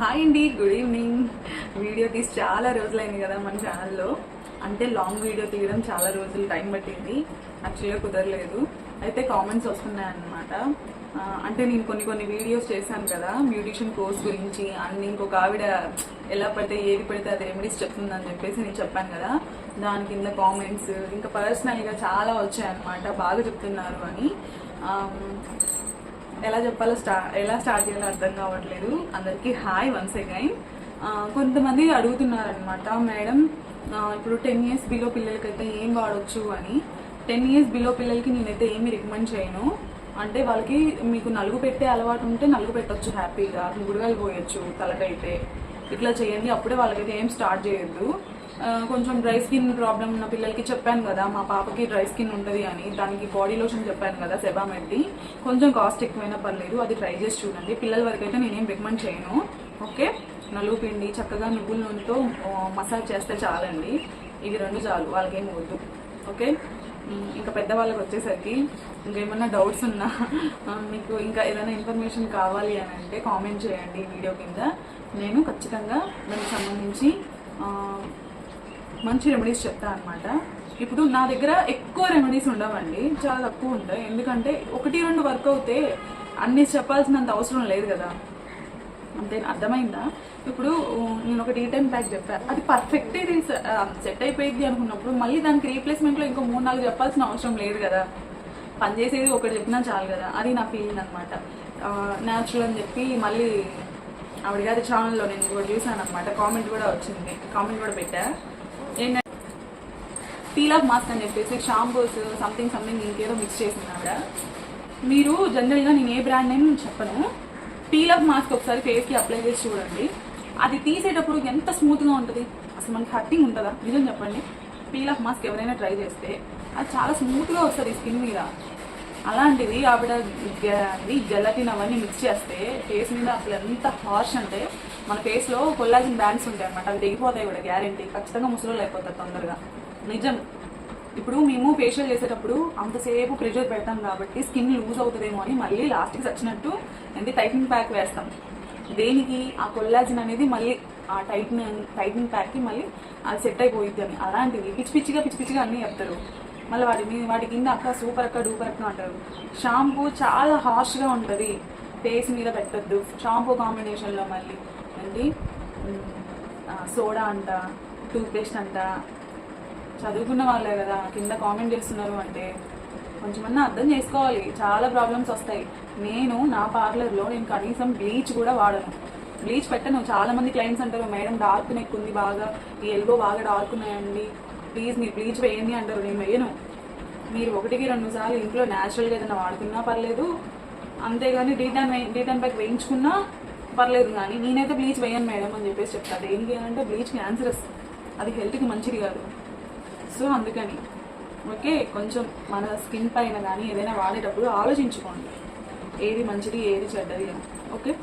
Hi అండి good evening. Video తీసి చాలా రోజులైంది కదా మన ఛానల్లో. అంటే లాంగ్ వీడియో తీయడం చాలా రోజులు టైం పట్టింది. యాక్చువల్గా కుదరలేదు. అయితే కామెంట్స్ వస్తున్నాయి అన్నమాట అంటే నేను కొన్ని కొన్ని వీడియోస్ చేశాను కదా బ్యూటిషియన్ కోర్స్ గురించి అండ్ ఇంకొక ఆవిడ ఎలా పడితే ఏది పడితే అది రెమెడీస్ చెప్తుందని చెప్పేసి నేను చెప్పాను కదా. దాని కింద కామెంట్స్ ఇంకా పర్సనల్గా చాలా వచ్చాయన్నమాట. బాగా చెప్తున్నారు అని. ఎలా చెప్పాలో స్టా ఎలా స్టార్ట్ చేయాలో అర్థం కావట్లేదు. అందరికీ హాయ్ వన్స్ అగైన్. కొంతమంది అడుగుతున్నారనమాట మేడం ఇప్పుడు టెన్ ఇయర్స్ బిలో పిల్లలకైతే ఏం వాడొచ్చు అని. టెన్ ఇయర్స్ బిలో పిల్లలకి నేనైతే ఏమి రికమెండ్ చేయను. అంటే వాళ్ళకి మీకు నలుగు పెట్టే అలవాటు ఉంటే నలుగు పెట్టచ్చు హ్యాపీగా. గుడిగాలు పోయొచ్చు తలకైతే. ఇట్లా చేయండి అప్పుడే వాళ్ళకైతే ఏం స్టార్ట్ చేయొద్దు. కొంచెం డ్రై స్కిన్ ప్రాబ్లం ఉన్న పిల్లలకి చెప్పాను కదా మా పాపకి డ్రై స్కిన్ ఉంటుంది అని దానికి బాడీ లోషన్ చెప్పాను కదా సెబామెడ్ది కొంచెం కాస్ట్ ఎక్కువైనా పర్లేదు అది ట్రై చేసి చూడండి. పిల్లల వరకు అయితే నేనేం రికమెండ్ చేయను. ఓకే? నలుగు పిండి చక్కగా నువ్వుల నూనెతో మసాజ్ చేస్తే చాలండి. ఇవి రెండు చాలు వాళ్ళకేం వద్దు. ఓకే? ఇంకా పెద్దవాళ్ళకి వచ్చేసరికి ఇంకేమన్నా డౌట్స్ ఉన్నా మీకు ఇంకా ఏదైనా ఇన్ఫర్మేషన్ కావాలి అని అంటే కామెంట్ చేయండి వీడియో కింద. నేను ఖచ్చితంగా దానికి సంబంధించి మంచి రెమెడీస్ చెప్తా అనమాట ఇప్పుడు నా దగ్గర ఎక్కువ రెమెడీస్ ఉండవండి. చాలా తక్కువ ఉంటాయి. ఎందుకంటే ఒకటి రెండు వర్క్ అవుతే అన్ని చెప్పాల్సినంత అవసరం లేదు కదా. అంతే అర్థమైందా? ఇప్పుడు నేను ఒక టీ ప్యాక్ చెప్పాను అది పర్ఫెక్ట్ ఇది సెట్ అయిపోయింది అనుకున్నప్పుడు మళ్ళీ దానికి రీప్లేస్మెంట్లో ఇంకో మూడు నాలుగు చెప్పాల్సిన అవసరం లేదు కదా. పనిచేసేది ఒకటి చెప్పినా చాలు కదా. అది నా ఫీలింగ్ అనమాట న్యాచురల్ అని చెప్పి మళ్ళీ ఆవిడ గారి ఛానల్లో నేను కూడా చూసాను అనమాట కామెంట్ కూడా వచ్చింది. కామెంట్ కూడా పెట్టా. ఏంటంటే పీల్ ఆఫ్ మాస్క్ అని చెప్పేసి షాంపూస్ సంథింగ్ సంథింగ్ ఇంకేదో మిక్స్ చేసింది ఆవిడ మీరు జనరల్గా నేను ఏ బ్రాండ్ నేమ్ చెప్పను. పీల్ ఆఫ్ మాస్క్ ఒకసారి ఫేస్కి అప్లై చేసి చూడండి. అది తీసేటప్పుడు ఎంత స్మూత్గా ఉంటుంది? అసలు మనకి హట్టింగ్ ఉంటుందా? నిజం చెప్పండి. పీల్ ఆఫ్ మాస్క్ ఎవరైనా ట్రై చేస్తే అది చాలా స్మూత్గా వస్తుంది స్కిన్ మీద. అలాంటిది ఆవిడ గెలటిన్ అవన్నీ మిక్స్ చేస్తే ఫేస్ మీద అసలు ఎంత హార్ష్ అంటే మన ఫేస్లో కొల్లాజిన్ బ్యాండ్స్ ఉంటాయి అనమాట అవి తెగిపోతాయి కూడా గ్యారంటీ ఖచ్చితంగా ముసలోళ్ళు అయిపోతారు తొందరగా. నిజం. ఇప్పుడు మేము ఫేషియల్ చేసేటప్పుడు అంతసేపు ప్రెషర్ పెడతాం కాబట్టి స్కిన్ లూజ్ అవుతుందేమో అని మళ్ళీ లాస్ట్కి వచ్చినట్టు ఏంటి టైటింగ్ ప్యాక్ వేస్తాం. దేనికి? ఆ కొల్లాజిన్ అనేది మళ్ళీ ఆ టైటిన్ టైటింగ్ ప్యాక్కి మళ్ళీ అది సెట్ అయిపోయిద్ది అని అలాంటివి పిచ్చి పిచ్చిగా పిచ్చి పిచ్చిగా అన్నీ చెప్తారు. మళ్ళీ వాటి మీ వాటి కింద అక్క సూపర్ అక్క డూపర్ అక్క అంటారు. షాంపూ చాలా హార్ష్గా ఉంటుంది. ఫేస్ మీద పెట్టద్దు. షాంపూ కాంబినేషన్లో మళ్ళీ. ఏంటి? సోడా అంట టూత్పేస్ట్ అంట. చదువుకున్న వాళ్ళే కదా కింద కామెంట్ చేస్తున్నారు అంటే కొంచెమన్నా అర్థం చేసుకోవాలి. చాలా ప్రాబ్లమ్స్ వస్తాయి. నేను నా పార్లర్లో నేను కనీసం బ్లీచ్ కూడా వాడను. బ్లీచ్ పెట్టను. చాలా మంది క్లయింట్స్ అంటారు మేడం డార్క్ నెక్ ఉంది బాగా. ఈ ఎల్బో బాగా డార్క్ ఉన్నాయండి. ప్లీజ్ మీరు బ్లీచ్ వేయండి అంటారు. నేను వేయను. మీరు ఒకటికి రెండు సార్లు ఇంట్లో న్యాచురల్గా ఏదైనా వాడుకున్నా పర్లేదు. అంతేగాని డీటాన్ డీటాన్ ప్యాక్ వేయించుకున్నా పర్లేదు కానీ నేనైతే బ్లీచ్ వేయను మేడం అని చెప్పేసి చెప్తాను దేనికి అంటే బ్లీచ్ క్యాన్సరస్ అది హెల్త్కి మంచిది కాదు. సో అందుకని ఓకే కొంచెం మన స్కిన్ పైన కానీ ఏదైనా వాడేటప్పుడు ఆలోచించుకోండి. ఏది మంచిది ఏది చెడ్డది అని. ఓకే?